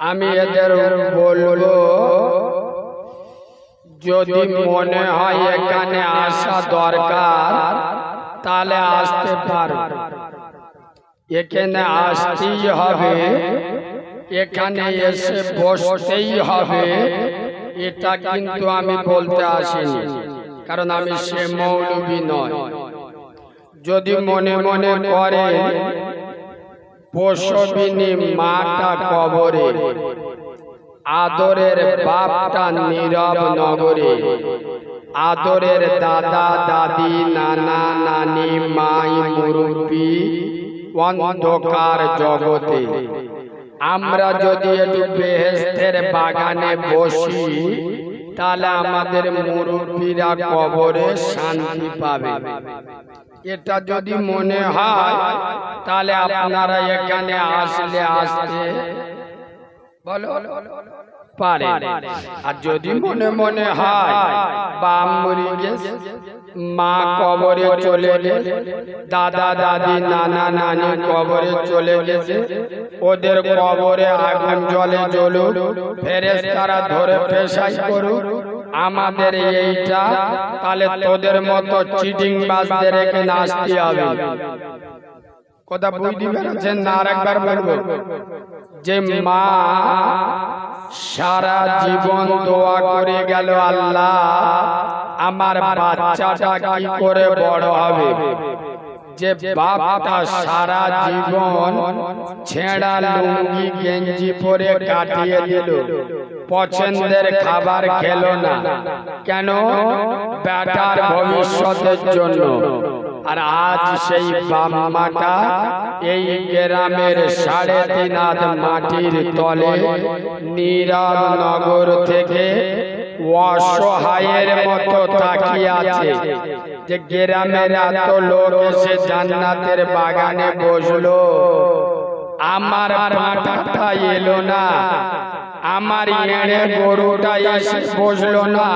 আমি এদের বলব, যদি মনে হয় এখানে আসা দরকার, তাহলে আসতে পারো। এখানে আসতেই হবে, এখানে এসে বসতেই হবে। এটা কিন্তু আমি বলতে আসিনি, কারণ আমি সে মৌলবী নয়। যদি মনে মনে করে বসবিনী মাটা কবরে। আদরের বাপটা নীরব নগরে। আদরের দাদা, দাদি, নানা, নানি, মাই, মুরব্বী অন্ধকার জগতে। আমরা যদি একটু বেহেস্তের বাগানে বসি, তাহলে আমাদের মুরব্বীরা কবরে শান্তি পাবে। এটা যদি মনে হয়, তাহলে আপনারা এখানে আসলে আসতে বলো, পারে। আর যদি মনে মনে হয় বাপ মরে গেছে মা কবরে চলে গেছে, দাদা দাদি নানা নানি কবরে চলে গেছে, ওদের কবরে আগুন জলে জ্বলুক, ফেরেশতারা ধরে পেশাই করুক আমাদের এইটা, তাহলে তোদের মতো চিটিং বাজদের এখানে আসতে হবে। কথা বুঝতে পেরেছেন না আর একবার বলব? যে মা সারা জীবন দোয়া করে গেল আল্লাহ, আমার বাচ্চাটা কি করে বড় হবে? যে বাপটা সারা জীবন ছেঁড়া লুঙ্গি গেঞ্জি পরে কাটিয়ে দিল। পছন্দের খাবার খেলো না। কেন? বেটার ভবিষ্যতের জন্য। আর আজ সেই বাম্মাটা এই গ্রামের সাড়ে তিন হাত মাটির তলে নীরব নগর থেকে অসহায়ের মতো তাকিয়ে আছে যে গ্রামের এত লোক এসে জান্নাতের বাগানে বসল। আমার পাটাটা এলো না। আমার এড়ে গরুটা এসে বসল না।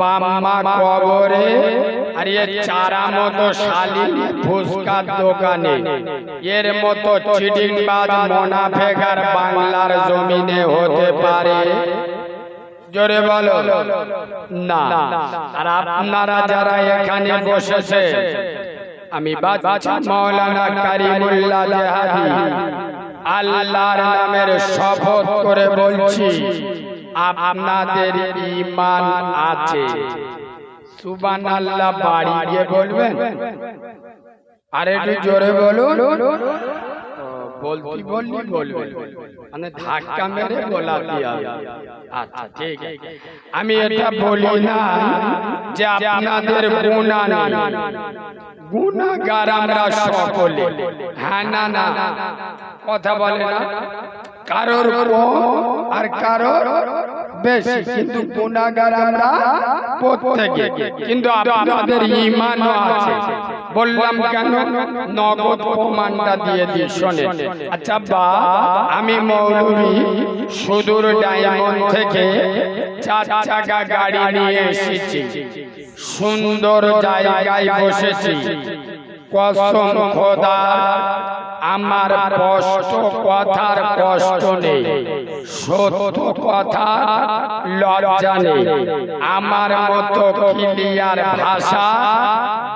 বাম্মা কবরে, আর এর চারা মতো শালি ফুসকার দোকানে। এর মতো চিটিংবাজ মোনাফেকার বাংলার জমিনে হতে পারে? জোরে বলো। না। আর আপনারা যারা এখানে বসেছে, আমি বাচ্চা মৌলানা কারিমুল্লাহ জাহাদি। আল্লাহর নামের শপথ করে বলছি, আপনাদের ইমান আছে। সুবহানাল্লাহ বাড়ি গিয়ে বলবেন? আর একটু জোরে বলুন। বলতি মানে আচ্ছা আমি এটা বলি না যে আপনাদের গুণা নেই। গুণাগার আমরা সকলে। হ্যাঁ না না? কথা বলে না। কারোর আর কারোর বেশি। কিন্তু গুণাগার আমরা প্রত্যেকে। কিন্তু আপনাদের ইমানও আছে। বললাম কেন? নগদ প্রমাণটা দিয়ে দিই শোনে। আচ্ছা বা আমি মৌলভী সুদূর ডায়মন্ড থেকে চার চাকা গাড়ি নিয়ে এসেছি। সুন্দর জায়গায় বসেছি। কসম খোদা। আমার কষ্ট কথার কষ্ট নেই, সত্য কথা লজ্জা নেই আমার মতো ক্লিয়ার ভাষা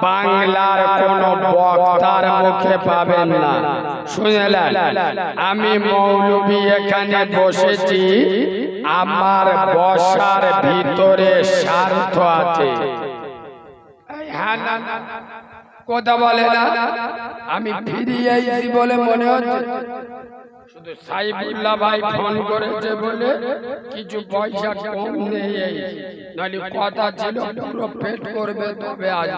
বাংলার কোন বক্তার মুখে পাবেন না শুনলেন, আমি মৌলবী এখানে বসেছি, আমার বসার ভিতরে স্বার্থ আছে হ্যাঁ না না। কথা বলে না। আমি ফিরিয়ে আইছি বলে মনে হচ্ছে। শুধু সাইবুল্লাহ ভাই ফোন করেছে বলে কিছু পয়সা কম নেই নাহলে কথা ছিল পুরো পেট করবে তবে আজ।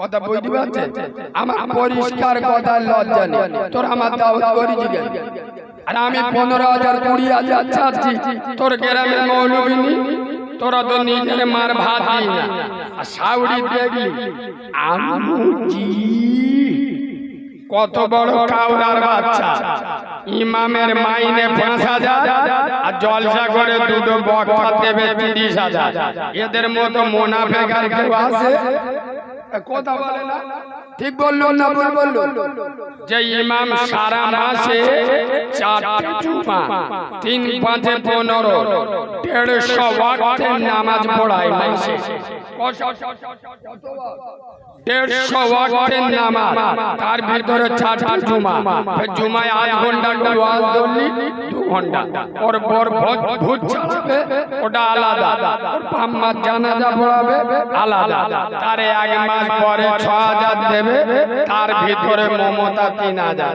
কথা বুঝতে পারছেন? আমার পরিষ্কার কথা লজ্জা নেই। তোর আমার দাওয়াত করি জিজ্ঞেস আর আমি পনেরো হাজার কুড়ি হাজার চাচ্ছি তোর গ্রামের মৌলবিনী তোরা তো নিজের মার ভাত দিই না। আর সাউরি দেখলি আমুজি কত বড় কাউরার বাচ্চা। ইমামের মাইনে পাঁচ হাজার আর জলসা করে দুটো বক্তা দেবে তিরিশ হাজার। এদের মতো মোনাফেকার কেউ আছে? কথা বলে না? ঠিক বলল না বলল? যে ইমাম সারা মাসে চারটে জুমা, তিন পাঁচে পনেরো, দেড়শো নামাজ পড়ায় মাসে। দেড়শো ওয়াক্তের নামা তার ভিতরে জুমা। জুমায় আধ ঘণ্টা ওয়াজ দু ঘণ্টা। ওর বর ভূত ওটা আলাদা। ওর পাম্মার জানাজা পড়াবে, আলাদা। তার এক মাস পরে ছ হাজার দেবে, তার ভিতরে মমতা তিন হাজার।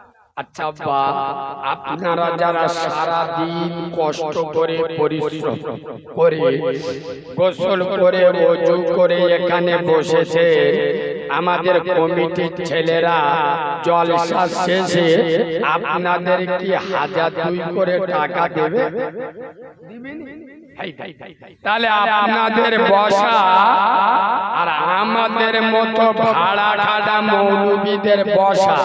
আচ্ছা বা আপনারা যারা সারা দিন কষ্ট করে পরিশ্রম করে গোসল করে করে এখানে বসেছে। আমাদের কমিটির ছেলেরা জলসা শেষে আপনাদের কি হাজার দুই করে টাকা দেবে? তাহলে আপনাদের বসা আর আমাদের মতো ভাড়া খাড়া মৌলবীদের বসা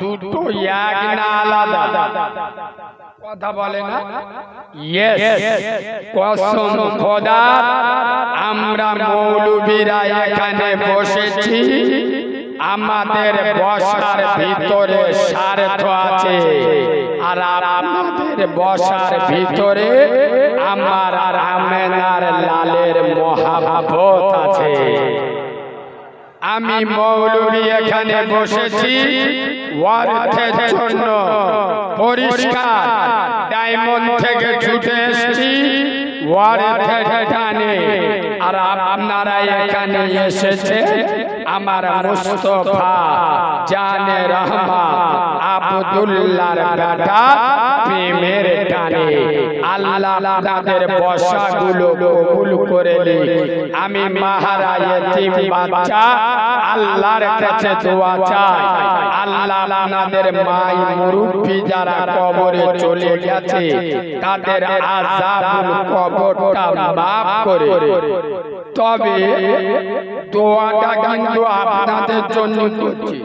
দুটো এক না আলাদা। কথা বলে না? কসম খোদা আমরা মৌলবীরা এখানে বসেছি। আমাদের বসার ভিতরে স্বার্থ আছে। আর আপনাদের বসার ভিতরে আমার আমেনার লালের মহাভাবত আছে। আমি মৌলবি এখানে বসেছি। অর্থের জন্য পরিষ্কার ডায়মন্ড থেকে ছুটে এসেছি। টানে আর আপনারা এখানে এসেছে আমার মুস্তফা জানে রহমান আব্দুল্লাহর বেটা প্রেমের টানে। আল্লাহ আপনাদের বসাগুলো কবুল করে নি। আমি মাহারা ইতিম বাচ্চা আল্লাহর কাছে দোয়া চাই। আল্লাহ আপনাদের মাই মুরব্বি যারা কবরে চলে গেছে, তাদের আযাবুল কবরটা মাফ করে। তবে দোয়াটা কিন্তু আপনাদের জন্য করছি।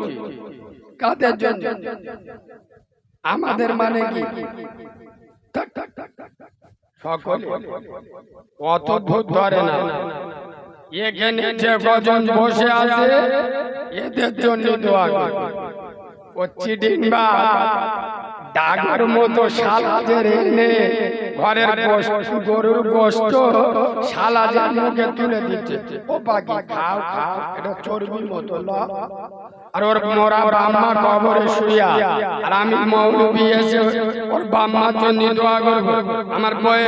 কাদের জন্য? আমাদের মানে কি? সকলে অত ভূত ধরে না এখানে যে কজন বসে আছে এদের জন্য দোয়া ও চিডিম্বা ডাকার মতো সালাজের এনে ঘরের গরুর গোষ্ঠ সালাজের মুখে তুলে দিচ্ছে। ও পাখি খাও খাও এটা চর্বির মতো ল। আর ওর মোরা বাম্মা কবরে শুয়া আর আমি মৌলবি এসে ওর বাম্মার জন্য দোয়া করব। আমার বয়ে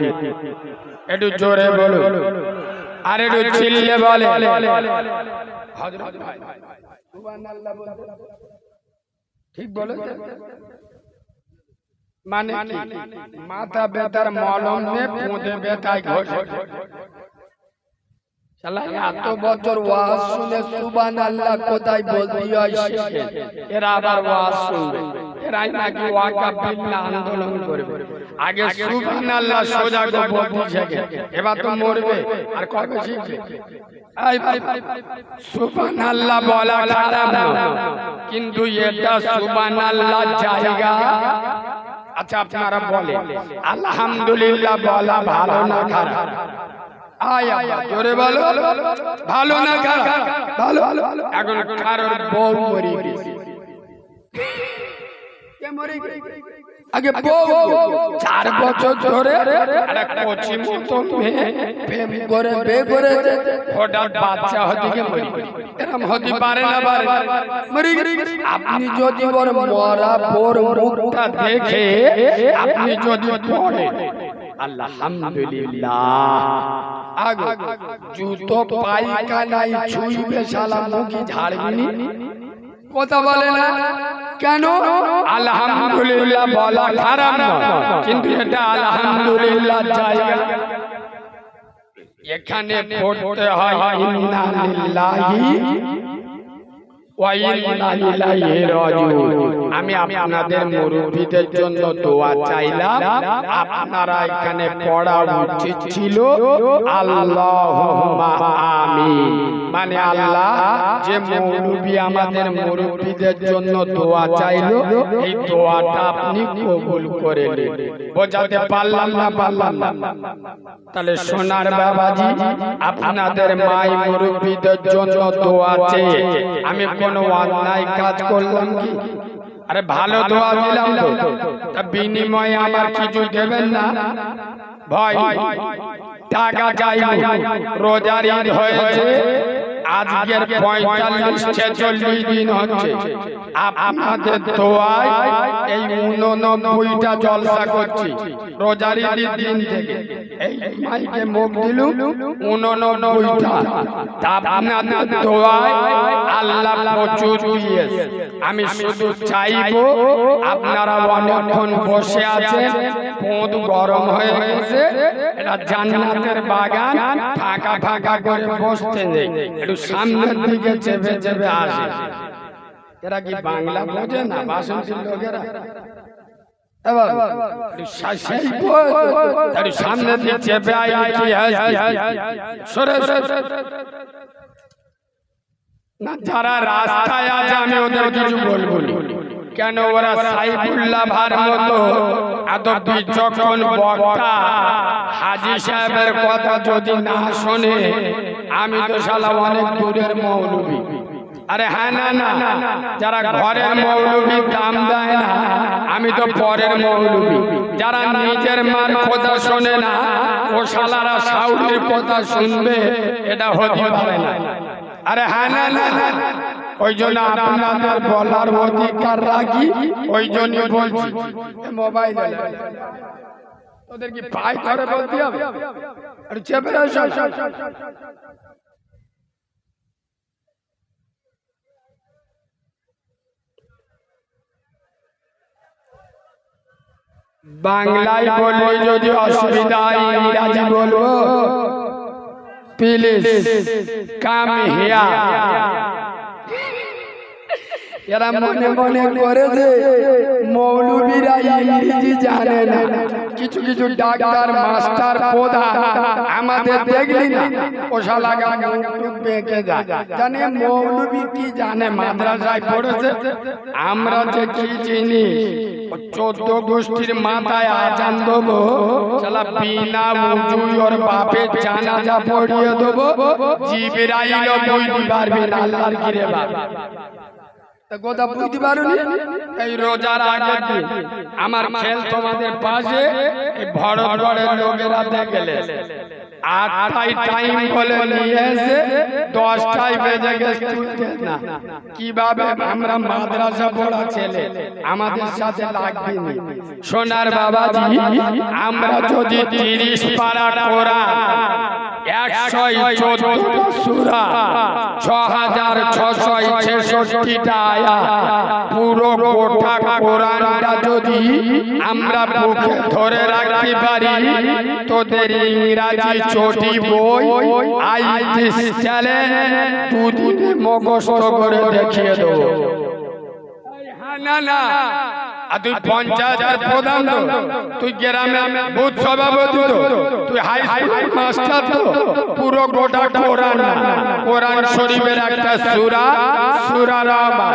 একটু জোরে বলুন। আর একটু চিল্লে বলে। ঠিক বলে মানে মাথা ব্যথার মলম নে, পুঁতে ব্যথায় ঘষে। আল্লাহ কোথায় বলতে এরা আবার ওয়াজ শুনবে। এরাই নাকি ওয়াকা বিল্লা আন্দোলন করবে? আগে সুবান আল্লাহ সোজা গো। বলতে শেখে এবার তো মরবে। আর কবে শিখবে এই ভাই সুবান বলা খারাপ না। কিন্তু এটা জায়গা। আচ্ছা আপনারা বলে আলহামদুলিল্লাহ বলা ভালো না খারাপ। আয় আয় জোরে বলো। ভালো না খারাপ? ভালো। এখন কারোর বউ মরে গেছে। আগে বউ চার বছর ধরে কচি মতো প্রেম করে বে করে। হঠাৎ বাচ্চা হতে মরি এরম হতে পারে না পারে মরি আপনি যদি ওর মরা বোর মুখটা দেখে আপনি যদি পড়ে আলহামদুলিল্লাহ। আগো জুতো পায়খানায় ছুঁইবে শালা মুখি ঝাড়বিনি। কথা বলে না? কেন? আলহামদুলিল্লাহ বলা খারাপ কিন্তু এটা আলহামদুলিল্লাহ জায়গা এখানে পড়তে হয় ইন্না লিল্লাহি ওয়া ইন্না ইলাইহি রাজিউন। আমি আপনাদের মুরব্বীদের জন্য দোয়া চাইলাম। আপনারা এখানে পড়া উচিত ছিল। আল্লাহুম্মা আমিন। মানে আল্লাহ যে মৌলবী আমাদের মুরব্বীদের জন্য দোয়া চাইলো, এই দোয়াটা আপনি কবুল করে বোঝাতে পারলাম না পারলাম না? তাহলে সোনার বাবাজি, আপনাদের মাই মুরব্বীদের জন্য দোয়া চেয়ে আমি কোনো অন্যায় কাজ করলাম কি? আরে ভালো দোয়া দিলাম তো। তা। বিনিময়ে আমার কিছু দেবেন না? ভাই টাকা চাইব রোজার ঈদ হয়েছে। আজকের পঁয়তাল্লিশ ছেচল্লিশ দিন হচ্ছে। আপনাদের দোয়ায় এই উননব্বইটা জলসা করছি। রোজার ঈদের দিন থেকে। এই মাইকে মুখ দিলু, উননব্বইটা। আপনাদের দোয়ায় আল্লাহ প্রচুর আমি শুধু চাইব, আপনারা অনেকক্ষণ বসে আছেন পোঁদ গরম হয়ে গেছে। এটা জান্নাতের বাগান, ফাঁকা ফাঁকা করে বসতে নেই। একটু সামনের দিকে চেপে চেপে আসে। এরা কি বাংলা বোঝে না বাসন্তী লোকেরা? এবার একটু সা- সেই বয়স, একটু সামনের চেপে আয় সরে না যারা রাস্তায় আছে আমি ওদের কিছু বলব। কেন ওরা সাইফুল্লাহ ভার মতো এত বিচক্ষণ বক্তা? হাজি সাহেবের কথা যদি না শোনে, আমি তো শালা অনেক দূরের মৌলবী। আরে হ্যাঁ না না যারা ঘরের মৌলবীর দাম দেয় না, আমি তো পরের মৌলবী। যারা নিজের মার কথা শোনে না, ও শালারা সাউরির কথা শুনবে, এটা হতে পারে না। আরে হ্যাঁ না না না ওই জন্য আপনাদের বলার অধিকার রাখি। ওই জন্য বলছি মোবাইল তোদের কি পাই করে বলতে হবে? আরে চেপে বাংলায় যদি অসুবিধা ইংরাজি বলব। প্লিজ কাম হিয়া এরা মনে মনে করেছে মৌলবীরা ইংরেজি জানে না। কিছু কিছু ডাক্তার মাস্টার প্রধান আমাদের দেখলি না। পোষা লাগা মুখ বেঁকে যায় জানে মৌলবী কি জানে মাদ্রাসায় পড়েছে। আমরা যে কি চিনি? চোদ্দ গোষ্ঠীর মাথায় আজান দেবো। শালা বিনা উজুই ওর বাপের জানাজা পড়িয়ে দেবো। জিবরাইল বইতে পারবে না আল্লাহর কিরে বাবা বুঝতে এই রোজার আগে আমার খেল তোমাদের পাশে এই বড় লোকেরা দেখলে আটটাই টাইম বলে নিয়ে এসে বেজে গেছে না? কীভাবে আমরা মাদ্রাসা পড়া ছেলে? আমাদের সাথে লাগবে সোনার বাবাজি, আমরা যদি তিরিশ পারা কোরআন একশো চোদ্দ সুরা ছ হাজার ছশো ছেষট্টিটা আয়া পুরো গোটা কোরআনটা যদি আমরা বুকে ধরে রাখতে পারি তোদের ইংরাজি চটি বই আই দিস চ্যালেঞ্জ দুদিনে মুখস্থ করে দেখিয়ে দেবো। না না আর তুই পঞ্চায়েতের প্রধান তো তুই গ্রামে বুথ সভাপতি তুই হাই স্কুল মাস্টার তো। পুরো গোটা কোরআন। কোরআন শরীফের একটা সূরা সূরা রাবা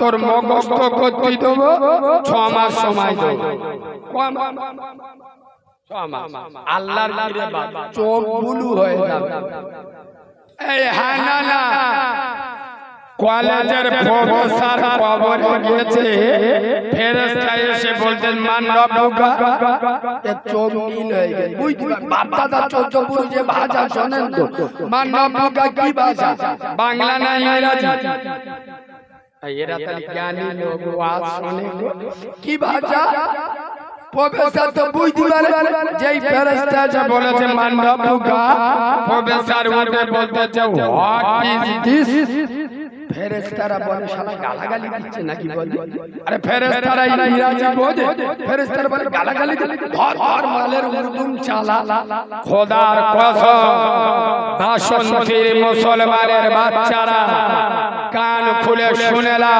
তোর মুখস্থ করতে দেবো, ছ মাস সময় দেবো। আল্লাহর চোখ বুলু হয়ে যাবে। এই হ্যাঁ না না। কলেজের প্রফেসর কবরে গেছে ফেরেশতা এসে বলতেন মান রব্বুকা এ নীল হয়ে গেছে বুঝতে বাপ দাদা চোদ্দ পুরুষে ভাষা শোনেন তো মান রব্বুকা কি ভাষা? বাংলা না ইংরাজি? এরা তাহলে জ্ঞানী লোক ওয়াজ শোনে কি ভাষা? প্রফেসর তো বুঝতে পারে। যেই ফেরেশতা এসে বলেছে মান রব্বুকা প্রফেসর উঠে বলতেছে হোয়াট ইজ দিস ফেরেশতারা বলে শালা গালাগালি দিচ্ছে নাকি বলে আরে ফেরেশতারা ইংরাজি বোঝে। ফেরেশতারা বলে গালাগালি ধর ধর মালের চালা। খোদার কসম। বাসন্তীর মুসলমানের বাচ্চারা। কান খুলে শুনেলা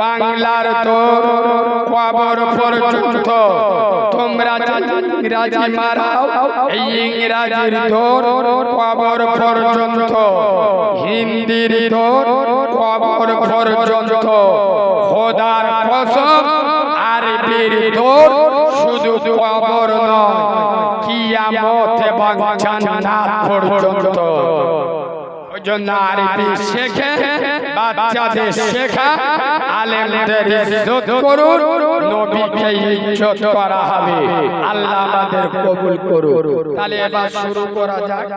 বাংলার তোর কবর পর্যন্ত তোমরা ইংরাজি মারাও ইংরাজির তোর কবর পর্যন্ত হিন্দির কবর পর্যন্ত কসম, আরবির শুধু কবর নয়, কিয়ামত পর্যন্ত। ওই জন্য আরবি শেখে, বাচ্চাদের শেখা আলেমদের ইজ্জত করুন নবীকে ইজ্জত করা হবে। আল্লাহ আমাদের কবুল করুন তাহলে এবার শুরু করা যাক।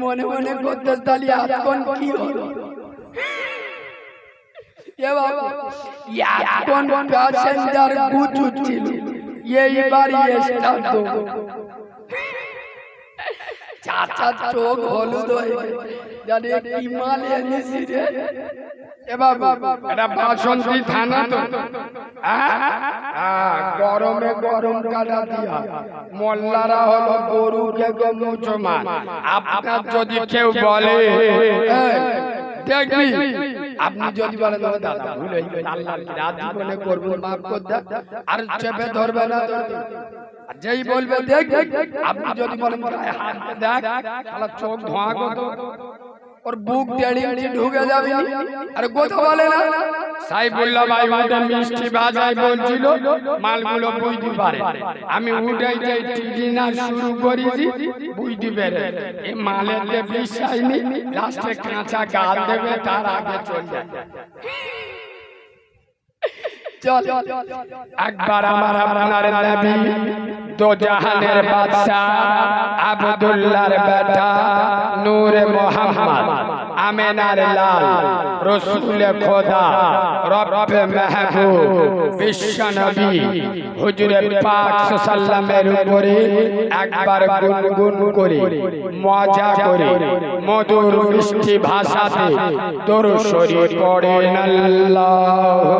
মনে মনে করতে তাহলে এখন কি হলো? এ বাবা এখন প্যাসেঞ্জার স্টার্ট দেবো চাচা চোখ হলুদ হয়ে জানি এনেছি রে। এ এটা বাসন্তী থানা গরমে গরম কাটা দিয়া। মোল্লারা হলো গরুকে আপনার যদি কেউ বলে আপনি যদি বলেন, দাদা করব মাফ আর চেপে ধরবে না। যেই বলবে দেখ, আপনি যদি বলেন দেখ শালা চোখ ধোঁয়া ওর বুক দেড় ঢুকে যাবে। আর কথা বলে না। ভাই উঠে মিষ্টি ভাজাই বলছিল, মালগুলো বুঝতে পারে। আমি উঠাই যাই না শুরু করেছি বুঝতে পেরে এই মালের যে বিশ্বাস নেই লাস্টে কাঁচা গাল দেবে, তার আগে চলে যায় একবার আমার আপনার নবী দো জাহানের বাদশাহ আব্দুল্লাহর বেটা নূরে মোহাম্মদ, আমেনার লাল, রসুল খোদা, রব্বে মেহবুব, বিশ্ব নবী, হুজুরে পাক সাল্লামের উপরে একবার গুনগুন করে, মজা করে, মধুর মিষ্টি ভাষাতে তোর শরীর পড়েন আল্লাহ।